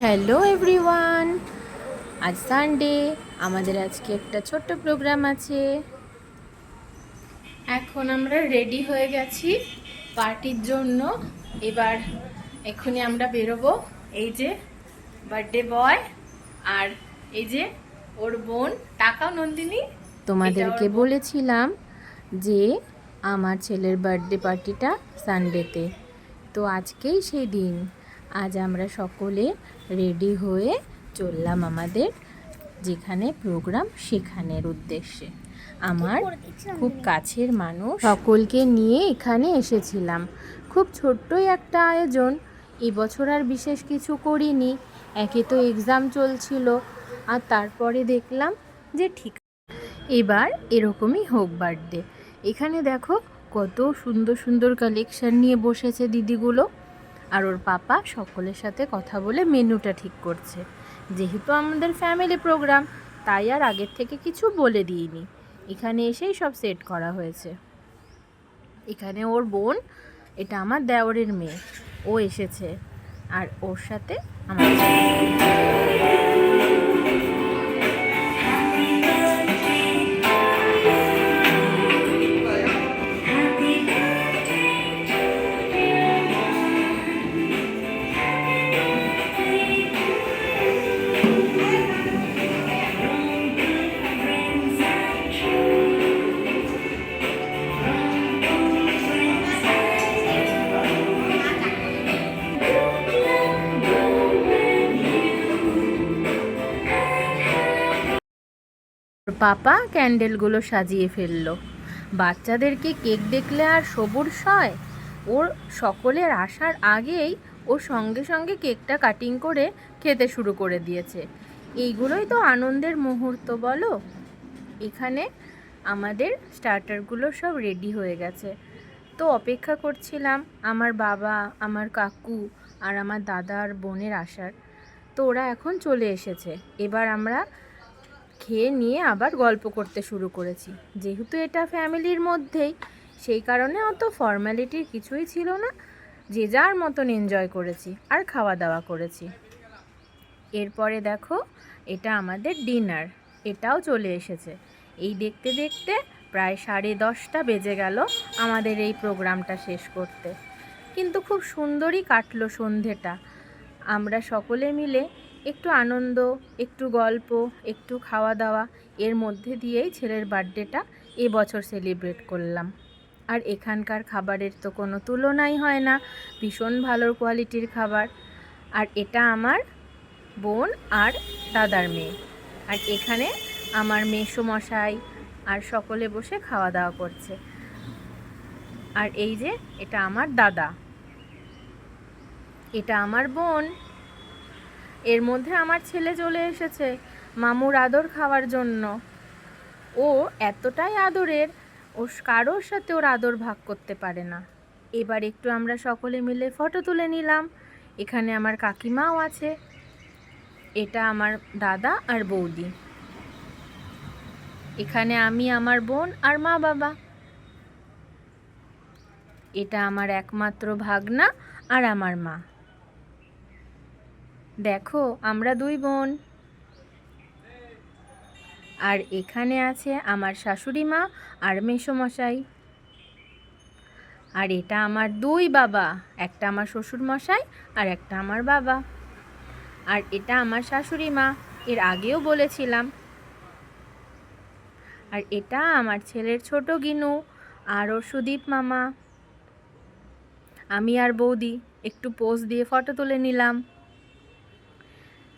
Hello everyone আজ Sunday আমাদের আজকে একটা ছোট্ট প্রোগ্রাম আছে। এখন আমরা রেডি হয়ে গেছি পার্টির জন্য। এবার এক্ষুনি আমরা বেরোবো। এই যে বার্থডে বয় আর এই যে ওর বোন টাকাও নন্দিনী তোমাদেরকে। বলেছিলাম যে আমার ছেলের বার্থডে পার্টিটা সানডেতে তো আজকেই সেই দিন। আজ আমরা সকলে রেডি হয়ে চললাম আমাদের যেখানে প্রোগ্রাম সেখানের উদ্দেশ্যে। আমার খুব কাছের মানুষ। সকলকে নিয়ে এখানে এসেছিলাম। খুব ছোট্টই একটা আয়োজন। এবছর আর বিশেষ কিছু করিনি। একে তো এক্সাম চলছিল। আর তারপরে দেখলাম যে ঠিক এবার এরকমই হোক বার্থডে এখানে দেখো কত সুন্দর সুন্দর কালেকশন নিয়ে বসেছে দিদিগুলো। আর ওর পাপা সকলের সাথে কথা বলে মেনুটা ঠিক করছে। যেহেতু আমাদের ফ্যামিলি প্রোগ্রাম তাই আর আগের থেকে কিছু বলে দিইনি। এখানে এসেই সব সেট করা হয়েছে। এখানে ওর বোন, এটা আমার দেওরের মেয়ে। ও এসেছে। আর ওর সাথে আমার পাপা ক্যান্ডেলগুলো সাজিয়ে ফেলল। বাচ্চাদেরকে কেক দেখলে আর সবুর সয়। ওর সকলের আসার আগেই ও সঙ্গে সঙ্গে কেকটা কাটিং করে খেতে শুরু করে দিয়েছে। এইগুলোই তো আনন্দের মুহূর্ত, বলো? এখানে আমাদের স্টার্টারগুলো সব রেডি হয়ে গেছে। তো অপেক্ষা করছিলাম আমার বাবা, আমার কাকু আর আমার দাদা আর বোনের আসার। তো ওরা এখন চলে এসেছে। এবার আমরা খেয়ে নিয়ে আবার গল্প করতে শুরু করেছি। যেহেতু এটা ফ্যামিলির মধ্যেই, সেই কারণে অত ফর্ম্যালিটির কিছুই ছিল না। যে যার মতন এনজয় করেছি আর খাওয়া দাওয়া করেছি। এরপরে দেখো, এটা আমাদের ডিনার, এটাও চলে এসেছে। এই দেখতে দেখতে প্রায় সাড়ে দশটা বেজে গেল আমাদের এই প্রোগ্রামটা শেষ করতে। কিন্তু খুব সুন্দরই কাটলো সন্ধেটা। আমরা সকলে মিলে একটু আনন্দ, একটু গল্প, একটু খাওয়া দাওয়া এর মধ্যে দিয়েই ছেলের বার্থডেটা এবছর সেলিব্রেট করলাম। আর এখানকার খাবারের তো কোনো তুলনাই হয় না, ভীষণ ভালো কোয়ালিটির খাবার। আর এটা আমার বোন আর দাদার মেয়ে। আর এখানে আমার মেসোমশাই আর সকলে বসে খাওয়া দাওয়া করছে। আর এই যে, এটা আমার দাদা। এটা আমার বোন। এর মধ্যে আমার ছেলে চলে এসেছে মামুর আদর খাওয়ার জন্য। ও এতটাই আদরের, ও কারোর সাথে ওর আদর ভাগ করতে পারে না। এবার একটু আমরা সকলে মিলে ফটো তুলে নিলাম। এখানে আমার কাকিমাও আছে। এটা আমার দাদা আর বৌদি। এখানে আমি, আমার বোন আর মা বাবা। এটা আমার একমাত্র ভাগনা আর আমার মা। দেখো, আমরা দুই বোন। আর এখানে আছে আমার শাশুড়ি মা আর মেসোমশাই। আর এটা আমার দুই বাবা, একটা আমার শ্বশুর মশাই আর একটা আমার বাবা। আর এটা আমার শাশুড়ি মা, এর আগেও বলেছিলাম। আর এটা আমার ছেলের ছোট গিনু আর ওর সুদীপ মামা। আমি আর বৌদি, একটু পোজ দিয়ে ফটো তুলে নিলাম।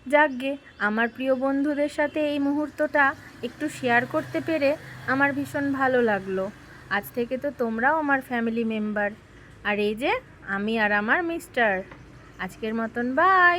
যাকগে, আমার প্রিয় বন্ধুদের সাথে এই মুহূর্তটা একটু শেয়ার করতে পেরে আমার ভীষণ ভালো লাগল। আজ থেকে তো তোমরাও আমার ফ্যামিলি মেম্বার আর এই যে, আমি আর আমার মিস্টার আজকের মতন বাই